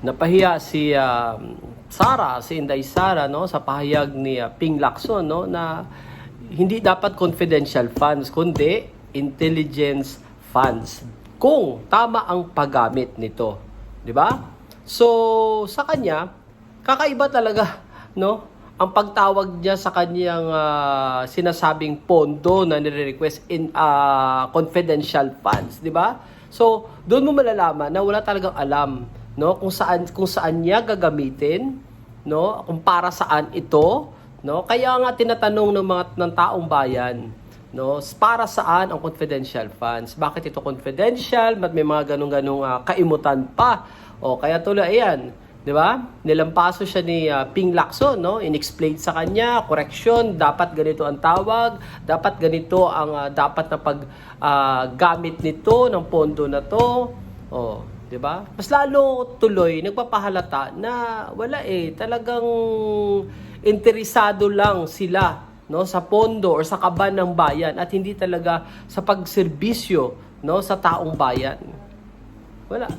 napahiya si ah, Sara, si Inday Sara no sa pahayag ni ah, Ping Lacson no na hindi dapat confidential funds kundi intelligence funds kung tama ang paggamit nito, 'di ba? So sa kanya kakaiba talaga no ang pagtawag niya sa kanyang ah, sinasabing pondo na nire-request in ah, confidential funds, 'di ba? So, doon mo malalaman na wala talagang alam, no, kung saan kung saan niya gagamitin, no, kung para saan ito, no? Kaya nga tinatanong ng mga ng taong bayan, no, para saan ang confidential funds? Bakit ito confidential? Ba't may mga ganung-ganung ah, kaimutan pa? O kaya tuloy ayan, 'di ba? Nilampaso siya ni ah, Ping Lacson, no? Inexplain sa kanya, correction, dapat ganito ang tawag, dapat ganito ang ah, dapat na pag ah, gamit nito ng pondo na 'to. Oh, 'di ba? Mas lalo tuloy nagpapahalata na wala eh, talagang interesado lang sila no sa pondo or sa kaban ng bayan at hindi talaga sa pagserbisyo no sa taong bayan. Wala.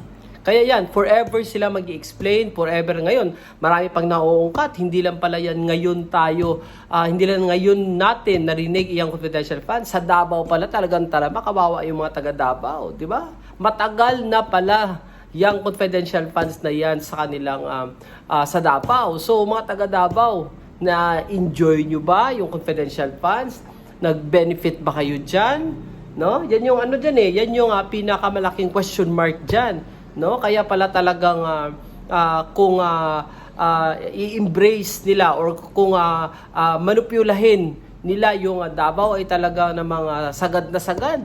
Kaya yan, forever sila mag explain forever ngayon. Marami pang nauungkat, hindi lang pala yan ngayon tayo, ah, hindi lang ngayon natin narinig iyang confidential fund. Sa Davao pala talagang tarama, kawawa yung mga taga Davao, di ba? Matagal na pala yung confidential funds na yan sa kanilang ah, ah, sa Davao. So mga taga Davao, na enjoy nyo ba yung confidential funds? Nag-benefit ba kayo dyan? No? Yan yung ano dyan eh, yan yung ah, pinakamalaking question mark dyan. No? Kaya pala talagang ah, ah, kung ah, ah, i-embrace nila or kung ah, ah, manipulahin nila yung Davao ay talaga ng mga sagad na sagad.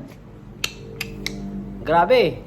Grabe.